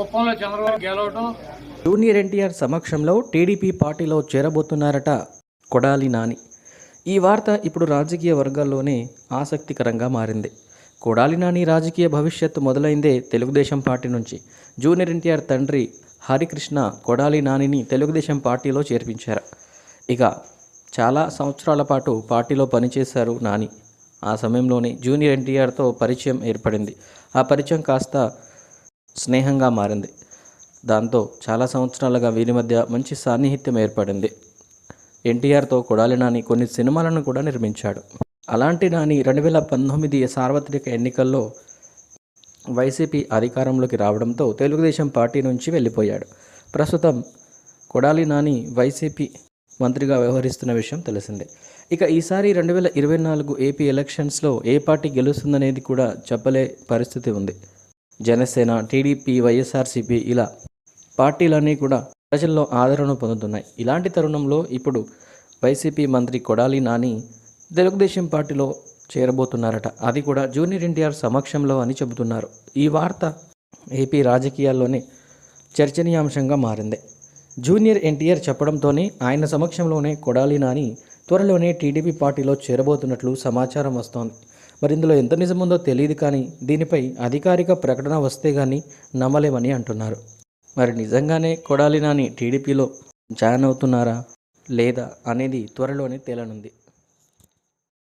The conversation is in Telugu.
కుప్పంలో చంద్రబాబు గెలవటం. జూనియర్ ఎన్టీఆర్ సమక్షంలో టీడీపీ పార్టీలో చేరబోతున్నారట కొడాలి నాని. ఈ వార్త ఇప్పుడు రాజకీయ వర్గాల్లోనే ఆసక్తికరంగా మారింది. కొడాలి నాని రాజకీయ భవిష్యత్తు మొదలైందే తెలుగుదేశం పార్టీ నుంచి. జూనియర్ ఎన్టీఆర్ తండ్రి హరికృష్ణ కొడాలి నానిని తెలుగుదేశం పార్టీలో చేర్పించారు. ఇక చాలా సంవత్సరాల పాటు పార్టీలో పనిచేశారు నాని. ఆ సమయంలోనే జూనియర్ ఎన్టీఆర్తో పరిచయం ఏర్పడింది. ఆ పరిచయం కాస్త స్నేహంగా మారింది. దాంతో చాలా సంవత్సరాలుగా వీరి మధ్య మంచి సాన్నిహిత్యం ఏర్పడింది. ఎన్టీఆర్తో కొడాలి నాని కొన్ని సినిమాలను కూడా నిర్మించాడు. అలాంటి నాని రెండు వేల పంతొమ్మిది సార్వత్రిక ఎన్నికల్లో వైసీపీ అధికారంలోకి రావడంతో తెలుగుదేశం పార్టీ నుంచి వెళ్ళిపోయాడు. ప్రస్తుతం కొడాలి నాని వైసీపీ మంత్రిగా వ్యవహరిస్తున్న విషయం తెలిసిందే. ఇక ఈసారి రెండు వేల ఇరవై నాలుగు ఏపీ ఎలక్షన్స్లో ఏ పార్టీ గెలుస్తుందనేది కూడా చెప్పలే పరిస్థితి ఉంది. జనసేన టీడీపీ వైఎస్ఆర్సీపీ ఇలా పార్టీలన్నీ కూడా ప్రజల్లో ఆదరణ పొందుతున్నాయి. ఇలాంటి తరుణంలో ఇప్పుడు వైసీపీ మంత్రి కొడాలి నాని తెలుగుదేశం పార్టీలో చేరబోతున్నారట. అది కూడా జూనియర్ ఎన్టీఆర్ సమక్షంలో అని చెబుతున్నారు. ఈ వార్త ఏపీ రాజకీయాల్లోనే చర్చనీయాంశంగా మారింది. జూనియర్ ఎన్టీఆర్ చెప్పడంతోనే ఆయన సమక్షంలోనే కొడాలి నాని త్వరలోనే టీడీపీ పార్టీలో చేరబోతున్నట్లు సమాచారం వస్తోంది. మరి ఇందులో ఎంత నిజముందో తెలియదు కానీ దీనిపై అధికారిక ప్రకటన వస్తే కానీ నమ్మలేమని అంటున్నారు. మరి నిజంగానే కొడాలి నాని టీడీపీలో జాయిన్ అవుతున్నారా? లేదా అనేది త్వరలోనే తేలనుంది.